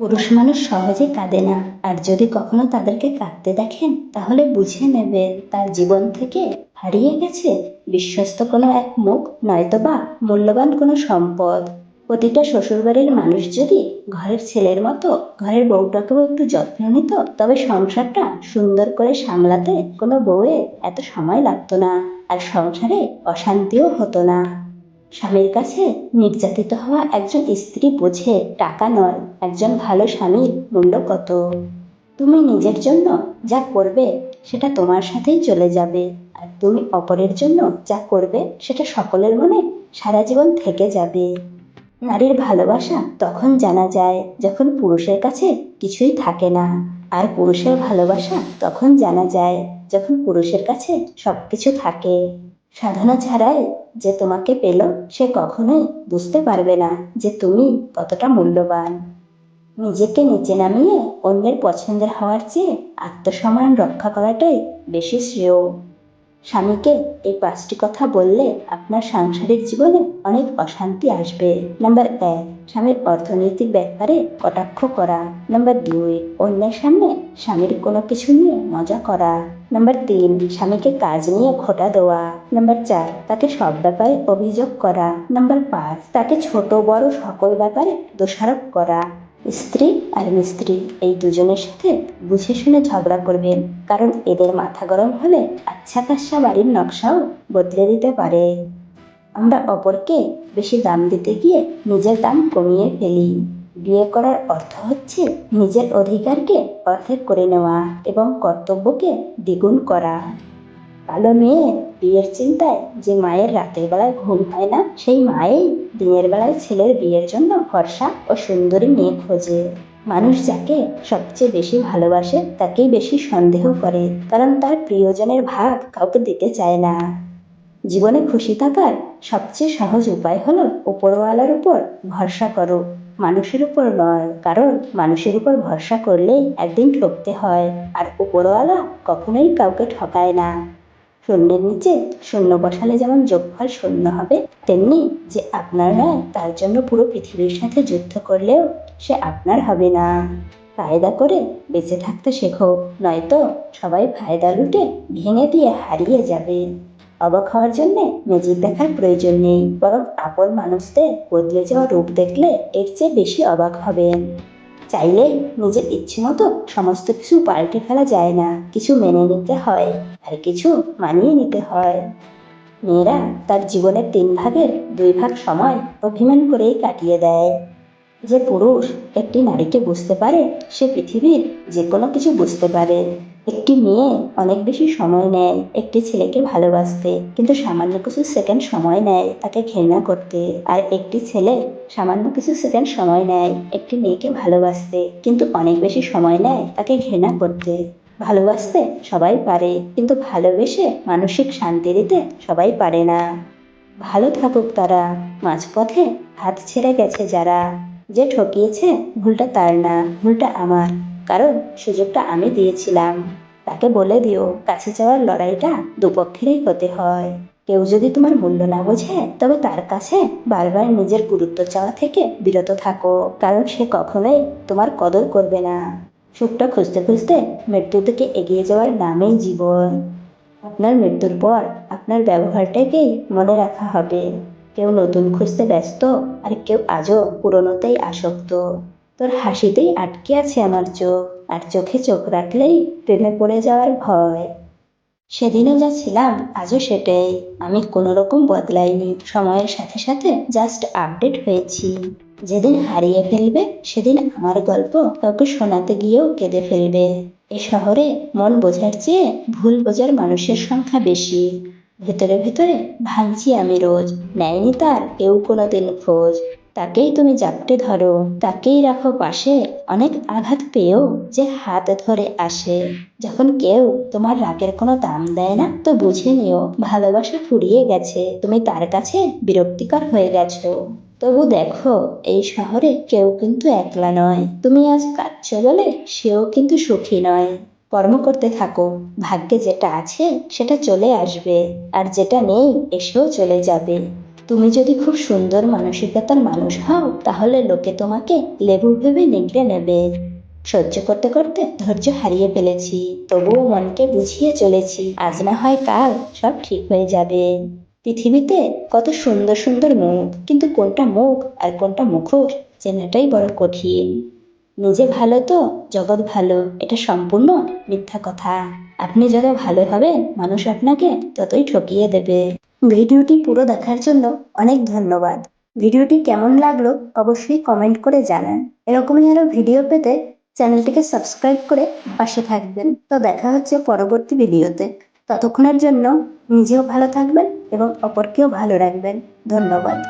পুরুষ মানুষ সহজে কাঁদে না। আর যদি কখনো তাদেরকে কাঁদতে দেখেন, তাহলে বুঝে নেবেন, তার জীবন থেকে হারিয়ে গেছে বিশ্বস্ত কোনো এক মুখ, নয়তোবা মূল্যবান কোনো সম্পদ। প্রতিটা শ্বশুরবাড়ির মানুষ যদি ঘরের ছেলের মতো, ঘরের বউটাকেও একটু যত্ন নিত, তবে সংসারটা সুন্দর করে সামলাতে কোনো বউয়ের এত সময় লাগতো না। আর সংসারে অশান্তিও হতো না। স্বামীর কাছে নির্যাতিত হওয়া একজন স্ত্রী বোঝে টাকা নয়, একজন ভালো স্বামীর মূল্য কত? তুমি নিজের জন্য যা করবে সেটা তোমার সাথেই চলে যাবে, আর তুমি অপরের জন্য যা করবে সেটা সকলের মনে সারা জীবন থেকে যাবে। নারীর ভালোবাসা তখন জানা যায় যখন পুরুষের কাছে কিছুই থাকে না, আর পুরুষের ভালোবাসা তখন জানা যায় যখন পুরুষের কাছে সবকিছু থাকে। সাধনা ছাড়াই যে তোমাকে পেল, সে কখনোই বুঝতে পারবে না যে তুমি কতটা মূল্যবান। নিজেকে নিচে নামিয়ে অন্যের পছন্দের হওয়ার চেয়ে আত্মসম্মান রক্ষা করাটাই বেশি শ্রেয়। স্বামীকে এই পাঁচটি কথা বললে আপনার সাংসারিক জীবনে অনেক অশান্তি আসবে। নাম্বার এক স্বামীর অর্থনৈতিক ব্যাপারে কটাক্ষ করা। নাম্বার দুই, অন্যের সামনে স্বামীর কোনো কিছু নিয়ে মজা করা। নাম্বার তিন, স্বামীকে কাজ নিয়ে খোটা দেওয়া। নাম্বার চার, তাকে সব ব্যাপারে অভিযোগ করা। নাম্বার পাঁচ, তাকে ছোট বড় সকল ব্যাপারে দোষারোপ করা। স্ত্রী আর মিস্ত্রি এই দুজনের সাথে বুঝে শুনে ঝগড়া করবেন, কারণ এদের মাথা গরম হলে আচ্ছা কাচ্ছা বাড়ির নকশাও বদলে দিতে পারে। আমরা অপরকে বেশি দাম দিতে গিয়ে নিজের দাম কমিয়ে ফেলি। বিয়ে করার অর্থ হচ্ছে নিজের অধিকারকে অর্ধেক করে নেওয়া এবং কর্তব্যকে দ্বিগুণ করা। কালো মেয়ে বিয়ের চিন্তায় যে মায়ের রাতের বেলায় ঘুম হয় না, সেই মায়েই দিনের বেলায় ছেলের বিয়ের জন্য ফর্সা ও সুন্দরী মেয়ে খোঁজে। মানুষ যাকে সবচেয়ে বেশি ভালোবাসে, তাকেই বেশি সন্দেহ করে, কারণ তার প্রিয়জনের ভাগ কাউকে দিতে চায় না। জীবনে খুশি থাকার সবচেয়ে সহজ উপায় হলো উপরওয়ালার উপর ভরসা করো। মানুষের উপর নয়, কারণ মানুষের উপর ভরসা করলেই একদিন ঠকতে হয়, আর উপরওয়ালা কখনোই কাউকে ঠকায় না। শূন্যের নিচে শূন্য বসালে যেমন যোগফল শূন্য হবে, তেমনি যে আপনার নয় তার জন্য পুরো পৃথিবীর সাথে যুদ্ধ করলেও সে আপনার হবে না। ফায়দা করে বেঁচে থাকতে শেখো, নয়তো সবাই ফায়দা লুটে ভেঙে দিয়ে হারিয়ে যাবে। অবাক হওয়ার জন্যে ম্যাজিক দেখার প্রয়োজন নেই। বরং আপন মানুষদের বদলে যাওয়া রূপ দেখলে এর চেয়ে বেশি অবাক হবেন চাইলেই নিজের ইচ্ছে মতো সমস্ত কিছু পাল্টে ফেলা যায় না। কিছু মেনে নিতে হয় আর কিছু মানিয়ে নিতে হয়। মেয়েরা তার জীবনের তিন ভাগের দুই ভাগ সময় অভিমান করেই কাটিয়ে দেয়। যে পুরুষ একটি নারীকে বুঝতে পারে, সে পৃথিবীর যে কোনো কিছু বুঝতে পারে। একটি মেয়ে অনেক বেশি সময় নেয়, একটি ছেলেকে ভালোবাসতে, কিন্তু সামান্য কিছু সেকেন্ড সময় নেয় তাকে ঘৃণা করতে। আর একটি ছেলে সামান্য কিছু সেকেন্ড সময় নেয়, একটি মেয়েকে ভালোবাসতে, কিন্তু অনেক বেশি সময় নেয় তাকে ঘৃণা করতে। ভালোবাসতে সবাই পারে, কিন্তু ভালোবেসে মানসিক শান্তি দিতে সবাই পারে না। ভালো থাকুক তারা, মাঝপথে হাত ছেড়ে গেছে যারা। যে ঠকিয়েছে, ভুলটা তার না, ভুলটা আমার। কারণ সুযোগটা আমি দিয়েছিলাম। তাকে বলে দিও, কাছে যাওয়ার লড়াইটা দুপক্ষেরই হতে হয়। কেউ যদি তোমার মূল্য না বোঝে, তবে তার কাছে বারবার নিজের গুরুত্ব চাওয়া থেকে বিরত থাকো, কারণ সে কখনোই তোমার কদর করবে না। সুখটা খুঁজতে খুঁজতে মৃত্যুর দিকে এগিয়ে যাওয়ার নামেই জীবন। আপনার মৃত্যুর পর আপনার ব্যবহারটাকেই মনে রাখা হবে। কেউ নতুন খুঁজতে ব্যস্ত, আর কেউ আজও পুরনোতেই আসক্ত। তোর হাসিতেই আটকে আছে আমার চোখ, আর চোখে চোখ রাখলেই ট্রেনে পড়ে যাওয়ার ভয়। সেদিনও যা ছিলাম, আজও সেটাই। আমি কোনো রকম বদলাইনি। সময়ের সাথে সাথে জাস্ট আপডেট হয়েছি। যেদিন হারিয়ে ফেলবে, সেদিন আমার গল্প কাউকে শোনাতে গিয়েও কেঁদে ফেলবে। এ শহরে মন বোঝার চেয়ে ভুল বোঝার মানুষের সংখ্যা বেশি। ভেতরে ভেতরে ভাঙছি আমি রোজ। নেয়নি তার কেউ কোনোদিন খোঁজ। তাকেই তুমি জাপটে ধরো, তাকেই রাখো পাশে। অনেক আঘাত পেয়েও যে হাত ধরে আসে। যখন কেউ তোমার রাগের কোনো দাম দেয় না, তো বুঝে নিও, ভালোবাসা ফুরিয়ে গেছে। তুমি তার কাছে বিরক্তিকর হয়ে গেছো। তবু দেখো, এই শহরে কেউ কিন্তু একলা নয়। তুমি আজ কাঁদছো বলে, সেও কিন্তু সুখী নয়। কর্ম করতে থাকো। ভাগ্যে যেটা আছে, সেটা চলে আসবে। আর যেটা নেই, এসেও চলে যাবে। তুমি যদি খুব সুন্দর মানসিকতার মানুষ হও, তাহলে লোকে তোমাকে লেবু ভেবে নিগড়ে নেবে। সহ্য করতে করতে ধৈর্য হারিয়ে ফেলেছি। তবুও মনকে বুঝিয়ে চলেছি। আজ না হয় কাল সব ঠিক হয়ে যাবে। পৃথিবীতে কত সুন্দর সুন্দর মুখ, কিন্তু কোনটা মুখ আর কোনটা মুখোশ, চেনাটাই বড় কঠিন। নিজে ভালো তো, জগৎ ভালো, এটা সম্পূর্ণ মিথ্যা কথা। আপনি যত ভালো হবেন, মানুষ আপনাকে ততই ঠকিয়ে দেবে। ভিডিওটি পুরো দেখার জন্য অনেক ধন্যবাদ। ভিডিওটি কেমন লাগল, অবশ্যই কমেন্ট করে জানান। এরকমই আরও ভিডিও পেতে চ্যানেলটিকে সাবস্ক্রাইব করে পাশে থাকবেন। তো দেখা হচ্ছে পরবর্তী ভিডিওতে। ততক্ষণের জন্য নিজেও ভালো থাকবেন এবং অপরকেও ভালো রাখবেন। ধন্যবাদ।